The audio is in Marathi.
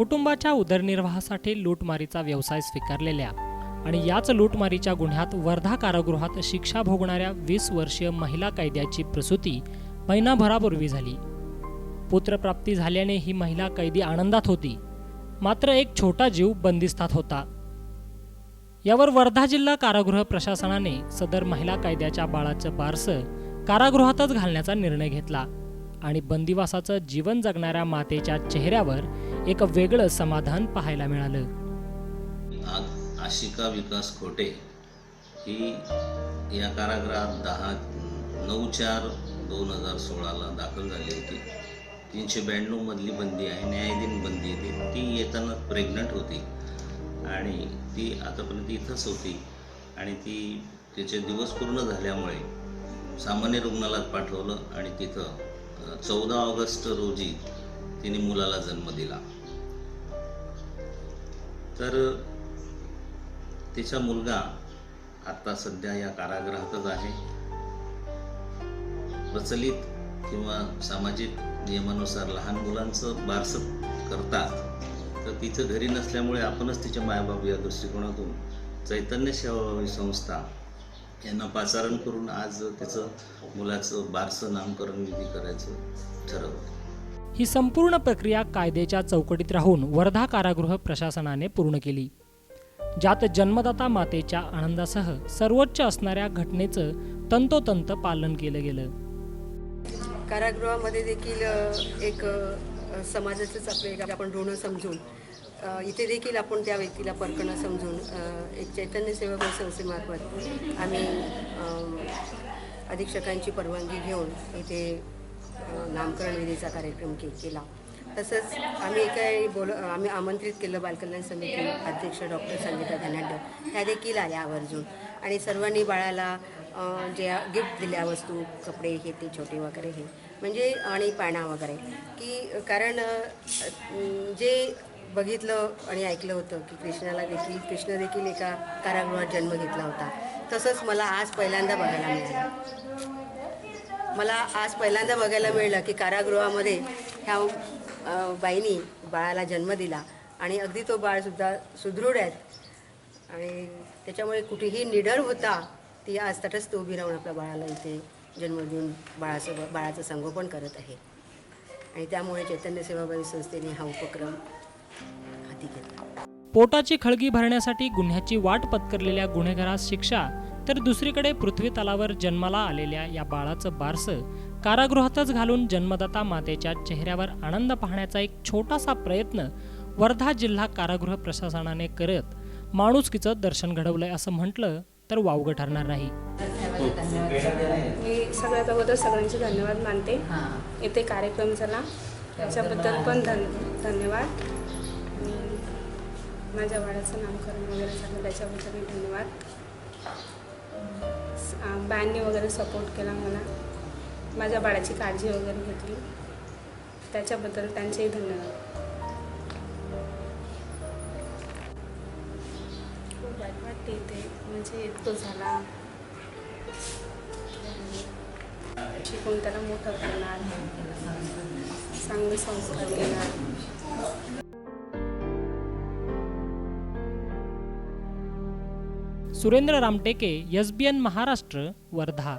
कुटुंबाच्या उदरनिर्वाहासाठी लूटमारीचा व्यवसाय स्वीकारलेल्या आणि याच लूटमारीच्या गुन्ह्यात वर्धा कारागृहात शिक्षा भोगणाऱ्या वीस वर्षीय महिला कैद्याची प्रसूती महिनाभरापूर्वी झाली. पुत्रप्राप्ती झाल्याने ही महिला कैदी आनंदात होती. मात्र एक छोटा जीव बंदिस्तात होता. यावर वर्धा जिल्हा कारागृह प्रशासनाने सदर महिला कैद्याच्या बाळाचं बारसं कारागृहातच घालण्याचा निर्णय घेतला आणि बंदिवासाचं जीवन जगणाऱ्या मातेच्या चेहऱ्यावर एक वेगळं समाधान पाहायला मिळालं. आ- आशिका विकास खोटे ही या कारागृहात दहा नऊ चार दोन हजार सोळाला दाखल झाली होती. तीनशे ब्याण्णवमधली बंदी आहे न्यायाधीन बंदी आहे. ती येताना प्रेग्नंट होती आणि ती आतापर्यंत इथंच होती. आणि ती तिचे दिवस पूर्ण झाल्यामुळे सामान्य रुग्णालयात पाठवलं आणि तिथं चौदा ऑगस्ट रोजी तिने मुलाला जन्म दिला. तर तिचा मुलगा आता सध्या या कारागृहातच आहे. प्रचलित किंवा सामाजिक नियमानुसार लहान मुलांचं बारसं करतात तर तिचं घरी नसल्यामुळे आपणच तिच्या मायबाप या दृष्टिकोनातून चैतन्य सेवाभावी संस्था यांना पाचारण करून आज तिचं मुलाचं बारसं नामकरण विधी करायचं ठरवलं. ही संपूर्ण प्रक्रिया कायद्याच्या चौकटीत राहून वर्धा कारागृह प्रशासनाने पूर्ण केली. ज्यात जन्मदाता मातेच्या आनंदासह सर्वोच्च असणाऱ्या घटनेचं तंतोतंत पालन केलं गेलं. कारागृहामध्ये देखील एक समाजाचंच आपलं आपण ऋण समजून इथे देखील आपण त्या व्यक्तीला परकणं समजून एक चैतन्य सेवक संस्थेमार्फत आम्ही अधीक्षकांची परवानगी घेऊन इथे नामकरण विधीचा कार्यक्रम के केला. तसंच आम्ही काही बोल आम्ही आमंत्रित केलं बालकल्याण समिती अध्यक्ष डॉक्टर संगीता धनाड्य त्या देखील आल्या आवर्जून. आणि सर्वांनी बाळाला जे गिफ्ट दिल्या वस्तू कपडे हे ते छोटे वगैरे हे म्हणजे आणि पाळणा वगैरे. की कारण जे बघितलं आणि ऐकलं होतं की कृष्णाला देखील कृष्ण देखील एका कारागृहात जन्म घेतला होता. तसंच मला आज पहिल्यांदा बघायला मिळालं. मला आज पहिल्यांदा बघायला मिळलं की कारागृहामध्ये ह्या बाईनी बाळाला जन्म दिला आणि अगदी तो बाळसुद्धा सुदृढ आहेत आणि त्याच्यामुळे कुठेही निडर होता ती आज तटस्थ उभी राहून आपल्या बाळाला इथे जन्म देऊन बाळासोबत बाळाचं संगोपन करत आहे. आणि त्यामुळे चैतन्य सेवाभावी संस्थेने हा उपक्रम हाती घेतला. पोटाची खळगी भरण्यासाठी गुन्ह्याची वाट पत्करलेल्या गुन्हेगारास शिक्षा तर दुसरीकडे पृथ्वी तलावर जन्माला आलेल्या या बाळाचं बारसं कारागृहातच घालून जन्मदाता मातेच्या चेहऱ्यावर आनंद पाहण्याचा एक छोटासा प्रयत्न वर्धा जिल्हा कारागृह प्रशासनाने करत माणुसकीचं दर्शन घडवलंय असं म्हटलं तर वावगं ठरणार नाही. मी सगळ्यात अगोदर सगळ्यांचे धन्यवाद मानते. इथे कार्यक्रम झाला. त्याच्याबद्दल पण धन धन्यवाद. आणि माझ्या बाळाचं नामकरण वगैरे झालं त्याच्याबद्दल मी धन्यवाद. बायांनी वगैरे सपोर्ट केला मला. माझ्या बाळाची काळजी वगैरे घेतली. त्याच्याबद्दल त्यांचेही धन्यवाद. खूप वाईट वाटते इथे. म्हणजे तो झाला. शिकून त्याला मोठं करणार. चांगले संस्कार देणार. Surendra Ramteke S B N Maharashtra Wardha.